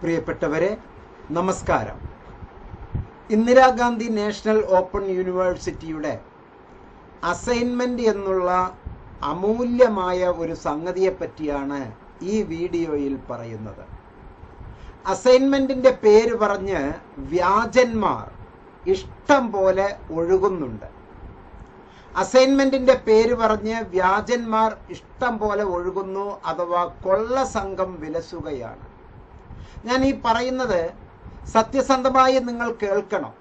പ്രിയപ്പെട്ടവരെ നമസ്കാരം. Indira Gandhi national open യൂണിവേഴ്സിറ്റിയുടെ അസൈൻമെന്റ് എന്നുള്ള അമൂല്യമായ ഒരു സംഗതിയെ പറ്റിയാണ് ഈ വീഡിയോയിൽ പറയുന്നത്. അസൈൻമെന്റിന്റെ പേര് പറഞ്ഞ് വ്യാജന്മാർ ഇഷ്ടം പോലെ ഒഴുകുന്നുണ്ട്. അസൈൻമെന്റിന്റെ പേര് പറഞ്ഞ് വ്യാജന്മാർ ഇഷ്ടം പോലെ ഒഴുകുന്നു അഥവാ കൊള്ള സംഘം വിലസുകയാണ്. ഞാൻ ഈ പറയുന്നത് സത്യസന്ധമായി നിങ്ങൾ കേൾക്കണം.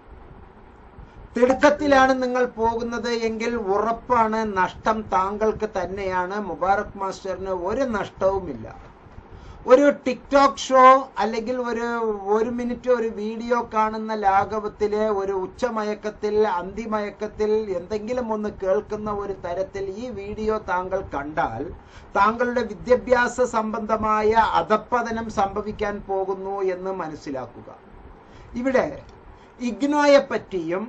തിടുക്കത്തിലാണ് നിങ്ങൾ പോകുന്നത് എങ്കിൽ ഉറപ്പാണ് നഷ്ടം താങ്കൾക്ക് തന്നെയാണ്. മുബാറക് മാസ്റ്ററിന് ഒരു നഷ്ടവുമില്ല. ഒരു ടിക്ടോക്ക് ഷോ അല്ലെങ്കിൽ ഒരു ഒരു മിനിറ്റ് ഒരു വീഡിയോ കാണുന്ന ലാഘവത്തിലെ ഒരു ഉച്ചമയക്കത്തിൽ അന്തിമയക്കത്തിൽ എന്തെങ്കിലും ഒന്ന് കേൾക്കുന്ന ഒരു തരത്തിൽ ഈ വീഡിയോ താങ്കൾ കണ്ടാൽ താങ്കളുടെ വിദ്യാഭ്യാസ സംബന്ധമായ അധപ്പതനം സംഭവിക്കാൻ പോകുന്നു എന്ന് മനസ്സിലാക്കുക. ഇവിടെ ഇഗ്നോയെ പറ്റിയും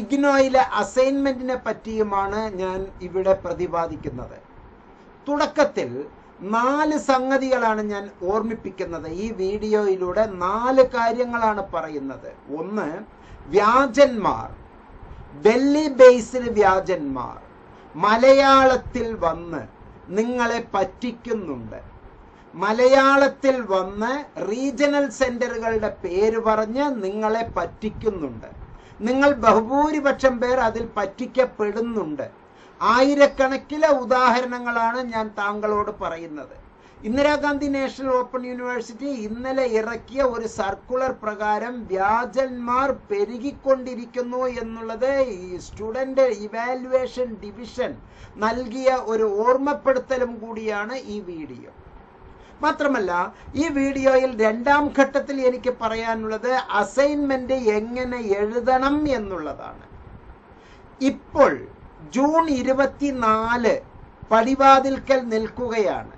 ഇഗ്നോയിലെ അസൈൻമെന്റിനെ പറ്റിയുമാണ് ഞാൻ ഇവിടെ പ്രതിപാദിക്കുന്നത്. തുടക്കത്തിൽ നാല് സംഗതികളാണ് ഞാൻ ഓർമ്മിപ്പിക്കുന്നത് ഈ വീഡിയോയിലൂടെ നാല് കാര്യങ്ങളാണ് പറയുന്നത്. ഒന്ന് വ്യാജന്മാർ. ഡൽഹി ബേസിൽ വ്യാജന്മാർ. മലയാളത്തിൽ വന്ന് നിങ്ങളെ പറ്റിക്കുന്നുണ്ട്. മലയാളത്തിൽ വന്ന് റീജിയണൽ സെന്ററുകളുടെ പേര് പറഞ്ഞ് നിങ്ങളെ പറ്റിക്കുന്നുണ്ട്. നിങ്ങൾ ബഹുഭൂരിപക്ഷം പേർ അതിൽ പറ്റിക്കപ്പെടുന്നുണ്ട്. ആയിരക്കണക്കിലെ ഉദാഹരണങ്ങളാണ് ഞാൻ താങ്കളോട് പറയുന്നത്. ഇന്ദിരാഗാന്ധി നാഷണൽ ഓപ്പൺ യൂണിവേഴ്സിറ്റി ഇന്നലെ ഇറക്കിയ ഒരു സർക്കുലർ പ്രകാരം വ്യാജന്മാർ പെരുകിക്കൊണ്ടിരിക്കുന്നു എന്നുള്ളത് ഈ സ്റ്റുഡന്റ് ഇവാലുവേഷൻ ഡിവിഷൻ നൽകിയ ഒരു ഓർമ്മപ്പെടുത്തലും കൂടിയാണ് ഈ വീഡിയോ. മാത്രമല്ല ഈ വീഡിയോയിൽ രണ്ടാം ഘട്ടത്തിൽ എനിക്ക് പറയാനുള്ളത് അസൈൻമെന്റ് എങ്ങനെ എഴുതണം എന്നുള്ളതാണ്. ഇപ്പോൾ ജൂൺ ഇരുപത്തിനാല് പടിവാതിൽക്കൽ നിൽക്കുകയാണ്.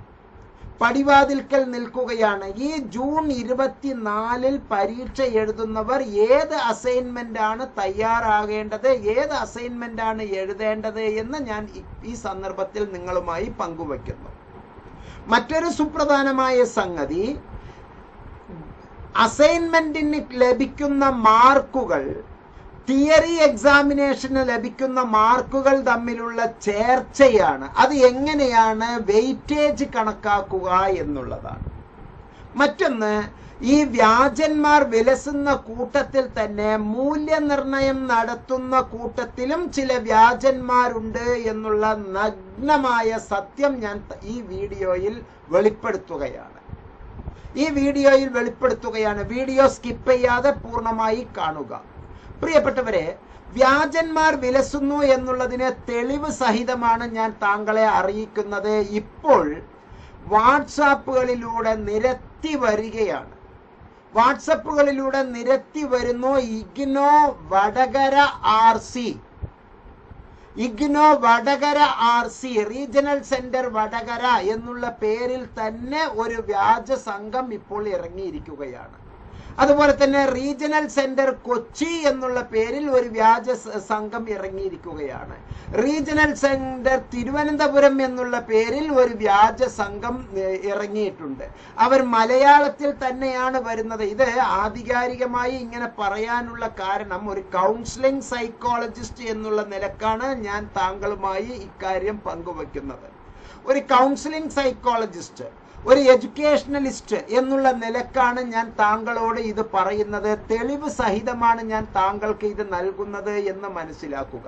പടിവാതിൽക്കൽ നിൽക്കുകയാണ്. ഈ ജൂൺ ഇരുപത്തിനാലിൽ പരീക്ഷ എഴുതുന്നവർ ഏത് അസൈൻമെന്റ് ആണ് തയ്യാറാകേണ്ടത് ഏത് അസൈൻമെന്റ് ആണ് എഴുതേണ്ടത് എന്ന് ഞാൻ ഈ സന്ദർഭത്തിൽ നിങ്ങളുമായി പങ്കുവയ്ക്കുന്നു. മറ്റൊരു സുപ്രധാനമായ സംഗതി അസൈൻമെന്റിന് ലഭിക്കുന്ന മാർക്കുകൾ തിയറി എക്സാമിനേഷന് ലഭിക്കുന്ന മാർക്കുകൾ തമ്മിലുള്ള ചേർച്ചയാണ്. അത് എങ്ങനെയാണ് വെയിറ്റേജ് കണക്കാക്കുക എന്നുള്ളതാണ്. മറ്റൊന്ന് ഈ വ്യാജന്മാർ വിലസുന്ന കൂട്ടത്തിൽ തന്നെ മൂല്യനിർണയം നടത്തുന്ന കൂട്ടത്തിലും ചില വ്യാജന്മാരുണ്ട് എന്നുള്ള നഗ്നമായ സത്യം ഞാൻ ഈ വീഡിയോയിൽ വെളിപ്പെടുത്തുകയാണ്. ഈ വീഡിയോയിൽ വെളിപ്പെടുത്തുകയാണ്. വീഡിയോ സ്കിപ്പ് ചെയ്യാതെ പൂർണമായി കാണുക. പ്രിയപ്പെട്ടവരെ വ്യാജന്മാർ വിലസുന്നു എന്നുള്ളതിന് തെളിവ് സഹിതമാണ് ഞാൻ താങ്കളെ അറിയിക്കുന്നത്. ഇപ്പോൾ വാട്സാപ്പുകളിലൂടെ നിരത്തി വരികയാണ്. വാട്സപ്പുകളിലൂടെ നിരത്തി വരുന്നു IGNOU Vadakara R C. IGNOU Vadakara R C regional centre Vadakara എന്നുള്ള പേരിൽ തന്നെ ഒരു വ്യാജ സംഘം ഇപ്പോൾ ഇറങ്ങിയിരിക്കുകയാണ്. അതുപോലെ തന്നെ റീജിയണൽ സെന്റർ കൊച്ചി എന്നുള്ള പേരിൽ ഒരു വ്യാജ സംഘം ഇറങ്ങിയിരിക്കുകയാണ്. റീജിയണൽ സെന്റർ തിരുവനന്തപുരം എന്നുള്ള പേരിൽ ഒരു വ്യാജ സംഘം ഇറങ്ങിയിട്ടുണ്ട്. അവർ മലയാളത്തിൽ തന്നെയാണ് വരുന്നത്. ഇത് ആധികാരികമായി ഇങ്ങനെ പറയാനുള്ള കാരണം ഒരു കൗൺസിലിംഗ് സൈക്കോളജിസ്റ്റ് എന്നുള്ള നിലക്കാണ് ഞാൻ താങ്കളുമായി ഇക്കാര്യം പങ്കുവെക്കുന്നത് ഒരു കൗൺസിലിംഗ് സൈക്കോളജിസ്റ്റ് ഒരു എഡ്യൂക്കേഷണലിസ്റ്റ് എന്നുള്ള നിലക്കാണ് ഞാൻ താങ്കളോട് ഇത് പറയുന്നത്. തെളിവ് സഹിതമാണ് ഞാൻ താങ്കൾക്ക് ഇത് നൽകുന്നത് എന്ന് മനസ്സിലാക്കുക.